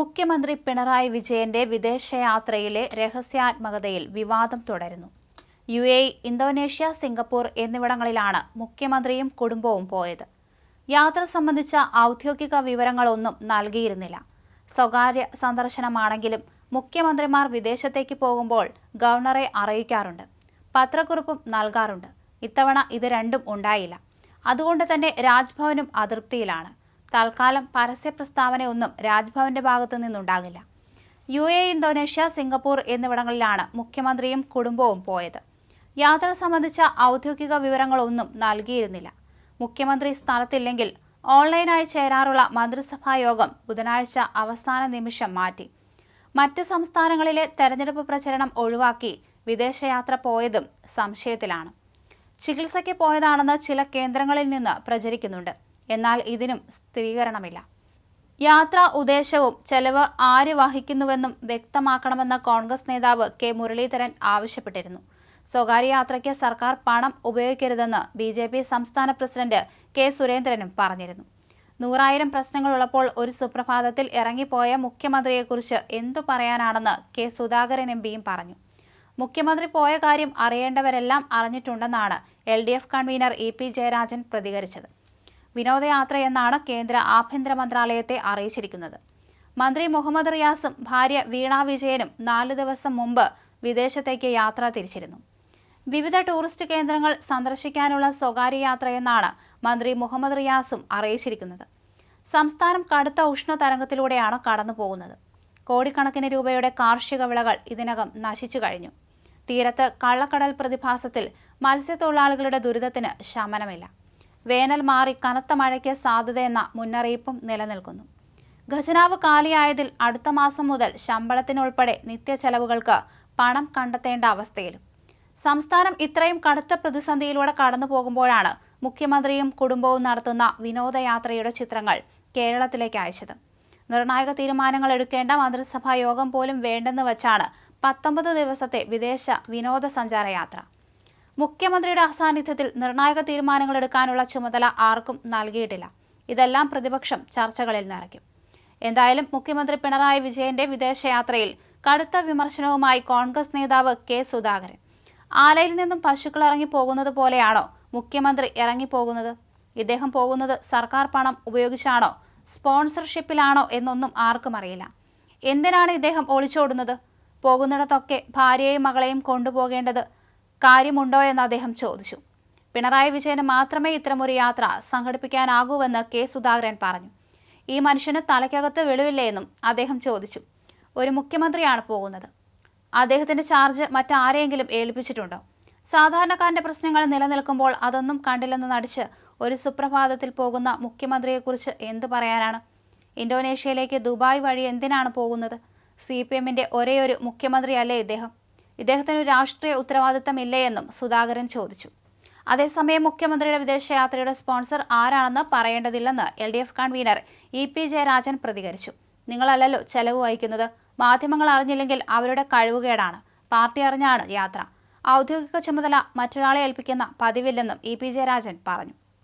മുഖ്യമന്ത്രി പിണറായി വിജയന്റെ വിദേശയാത്രയിലെ രഹസ്യാത്മകതയിൽ വിവാദം തുടരുന്നു. യു എ ഇന്തോനേഷ്യ സിംഗപ്പൂർ എന്നിവിടങ്ങളിലാണ് മുഖ്യമന്ത്രിയും കുടുംബവും പോയത്. യാത്ര സംബന്ധിച്ച ഔദ്യോഗിക വിവരങ്ങളൊന്നും നൽകിയിരുന്നില്ല. സ്വകാര്യ സന്ദർശനമാണെങ്കിലും മുഖ്യമന്ത്രിമാർ വിദേശത്തേക്ക് പോകുമ്പോൾ ഗവർണറെ അറിയിക്കാറുണ്ട്. പത്രക്കുറിപ്പും നൽകാറുണ്ട്. ഇത്തവണ ഇത് രണ്ടും ഉണ്ടായില്ല. അതുകൊണ്ട് തന്നെ രാജ്ഭവനും അതൃപ്തിയിലാണ്. തൽക്കാലം പരസ്യ പ്രസ്താവനയൊന്നും രാജ്ഭവന്റെ ഭാഗത്തു നിന്നുണ്ടാകില്ല. യു എ ഇന്തോനേഷ്യ സിംഗപ്പൂർ എന്നിവിടങ്ങളിലാണ് മുഖ്യമന്ത്രിയും കുടുംബവും പോയത്. യാത്ര സംബന്ധിച്ച ഔദ്യോഗിക വിവരങ്ങളൊന്നും നൽകിയിരുന്നില്ല. മുഖ്യമന്ത്രി സ്ഥലത്തില്ലെങ്കിൽ ഓൺലൈനായി ചേരാറുള്ള മന്ത്രിസഭാ യോഗം ബുധനാഴ്ച അവസാന നിമിഷം മാറ്റി. മറ്റ് സംസ്ഥാനങ്ങളിലെ തെരഞ്ഞെടുപ്പ് പ്രചരണം ഒഴിവാക്കി വിദേശയാത്ര പോയതും സംശയത്തിലാണ്. ചികിത്സയ്ക്ക് പോയതാണെന്ന് ചില കേന്ദ്രങ്ങളിൽ നിന്ന് പ്രചരിക്കുന്നുണ്ട്. എന്നാൽ ഇതിനും സ്ഥിരീകരണമില്ല. യാത്രാ ഉദ്ദേശവും ചെലവ് ആര് വഹിക്കുന്നുവെന്നും വ്യക്തമാക്കണമെന്ന കോൺഗ്രസ് നേതാവ് കെ മുരളീധരൻ ആവശ്യപ്പെട്ടിരുന്നു. സ്വകാര്യ യാത്രയ്ക്ക് സർക്കാർ പണം ഉപയോഗിക്കരുതെന്ന് ബി ജെ പി സംസ്ഥാന പ്രസിഡന്റ് കെ സുരേന്ദ്രനും പറഞ്ഞിരുന്നു. നൂറായിരം പ്രശ്നങ്ങളുള്ളപ്പോൾ ഒരു സുപ്രഭാതത്തിൽ ഇറങ്ങിപ്പോയ മുഖ്യമന്ത്രിയെക്കുറിച്ച് എന്തു പറയാനാണെന്ന് കെ സുധാകരൻ എം പിയും പറഞ്ഞു. മുഖ്യമന്ത്രി പോയ കാര്യം അറിയേണ്ടവരെല്ലാം അറിഞ്ഞിട്ടുണ്ടെന്നാണ് L D F convenor E P Jayarajan പ്രതികരിച്ചത്. വിനോദയാത്രയെന്നാണ് കേന്ദ്ര ആഭ്യന്തര മന്ത്രാലയത്തെ അറിയിച്ചിരിക്കുന്നത്. മന്ത്രി മുഹമ്മദ് റിയാസും ഭാര്യ വീണ വിജയനും നാല് ദിവസം മുമ്പ് വിദേശത്തേക്ക് യാത്ര തിരിച്ചിരുന്നു. വിവിധ ടൂറിസ്റ്റ് കേന്ദ്രങ്ങൾ സന്ദർശിക്കാനുള്ള സ്വകാര്യ യാത്രയെന്നാണ് മന്ത്രി മുഹമ്മദ് റിയാസും അറിയിച്ചിരിക്കുന്നത്. സംസ്ഥാനം കടുത്ത ഉഷ്ണതരംഗത്തിലൂടെയാണ് കടന്നു പോകുന്നത് കോടിക്കണക്കിന് രൂപയുടെ കാർഷിക വിളകൾ ഇതിനകം നശിച്ചു കഴിഞ്ഞു. തീരത്ത് കള്ളക്കടൽ പ്രതിഭാസത്തിൽ മത്സ്യത്തൊഴിലാളികളുടെ ദുരിതത്തിന് ശമനമില്ല. വേനൽ മാറി കനത്ത മഴയ്ക്ക് സാധ്യതയെന്ന മുന്നറിയിപ്പും നിലനിൽക്കുന്നു. ഖജനാവ് കാലിയായതിൽ അടുത്ത മാസം മുതൽ ശമ്പളത്തിനുൾപ്പെടെ നിത്യചെലവുകൾക്ക് പണം കണ്ടെത്തേണ്ട അവസ്ഥയിലും. സംസ്ഥാനം ഇത്രയും കടുത്ത പ്രതിസന്ധിയിലൂടെ കടന്നു പോകുമ്പോഴാണ് മുഖ്യമന്ത്രിയും കുടുംബവും നടത്തുന്ന വിനോദയാത്രയുടെ ചിത്രങ്ങൾ കേരളത്തിലേക്ക് അയച്ചത്. നിർണായക തീരുമാനങ്ങൾ എടുക്കേണ്ട മന്ത്രിസഭാ യോഗം പോലും വേണ്ടെന്ന് വച്ചാണ് പത്തൊമ്പത് ദിവസത്തെ വിദേശ വിനോദസഞ്ചാര യാത്ര മുഖ്യമന്ത്രിയുടെ അസാന്നിധ്യത്തിൽ നിർണായക തീരുമാനങ്ങൾ എടുക്കാനുള്ള ചുമതല ആർക്കും നൽകിയിട്ടില്ല. ഇതെല്ലാം പ്രതിപക്ഷം ചർച്ചകളിൽ നിറയ്ക്കും. എന്തായാലും മുഖ്യമന്ത്രി പിണറായി വിജയന്റെ വിദേശയാത്രയിൽ കടുത്ത വിമർശനവുമായി കോൺഗ്രസ് നേതാവ് കെ സുധാകരൻ. ആലയിൽ നിന്നും പശുക്കൾ ഇറങ്ങി പോകുന്നത് പോലെയാണോ മുഖ്യമന്ത്രി ഇറങ്ങിപ്പോകുന്നത്? ഇദ്ദേഹം പോകുന്നത് സർക്കാർ പണം ഉപയോഗിച്ചാണോ? സ്പോൺസർഷിപ്പിലാണോ എന്നൊന്നും ആർക്കും അറിയില്ല. എന്തിനാണ് ഇദ്ദേഹം ഒളിച്ചോടുന്നത്? പോകുന്നിടത്തൊക്കെ ഭാര്യയെയും മകളെയും കൊണ്ടുപോകേണ്ടത് കാര്യമുണ്ടോ എന്ന് അദ്ദേഹം ചോദിച്ചു. പിണറായി വിജയന് മാത്രമേ ഇത്തരമൊരു യാത്ര സംഘടിപ്പിക്കാനാകൂവെന്ന് കെ സുധാകരൻ പറഞ്ഞു. ഈ മനുഷ്യന് തലയ്ക്കകത്ത് വെളിവില്ലേ എന്നും അദ്ദേഹം ചോദിച്ചു. ഒരു മുഖ്യമന്ത്രിയാണ് പോകുന്നത്. അദ്ദേഹത്തിന്റെ ചാർജ് മറ്റാരെയെങ്കിലും ഏൽപ്പിച്ചിട്ടുണ്ടോ? സാധാരണക്കാരന്റെ പ്രശ്നങ്ങൾ നിലനിൽക്കുമ്പോൾ അതൊന്നും കണ്ടില്ലെന്ന് നടിച്ച് ഒരു സുപ്രഭാതത്തിൽ പോകുന്ന മുഖ്യമന്ത്രിയെക്കുറിച്ച് എന്തു പറയാനാണ്? ഇന്തോനേഷ്യയിലേക്ക് ദുബായ് വഴി എന്തിനാണ് പോകുന്നത്? സി പി എമ്മിന്റെ ഒരേയൊരു മുഖ്യമന്ത്രിയല്ലേ ഇദ്ദേഹം? ഇദ്ദേഹത്തിന് രാഷ്ട്രീയ ഉത്തരവാദിത്തമില്ലേ എന്നും സുധാകരൻ ചോദിച്ചു. അതേസമയം മുഖ്യമന്ത്രിയുടെ വിദേശയാത്രയുടെ സ്പോൺസർ ആരാണെന്ന് പറയേണ്ടതില്ലെന്ന് L D F convenor E P Jayarajan പ്രതികരിച്ചു. നിങ്ങളല്ലല്ലോ ചെലവ് വഹിക്കുന്നത്. മാധ്യമങ്ങൾ അറിഞ്ഞില്ലെങ്കിൽ അവരുടെ കഴിവുകേടാണ്. പാർട്ടി അറിഞ്ഞാണ് യാത്ര. ഔദ്യോഗിക ചുമതല മറ്റൊരാളെ ഏൽപ്പിക്കുന്ന പതിവില്ലെന്നും ഇ പി ജയരാജൻ പറഞ്ഞു.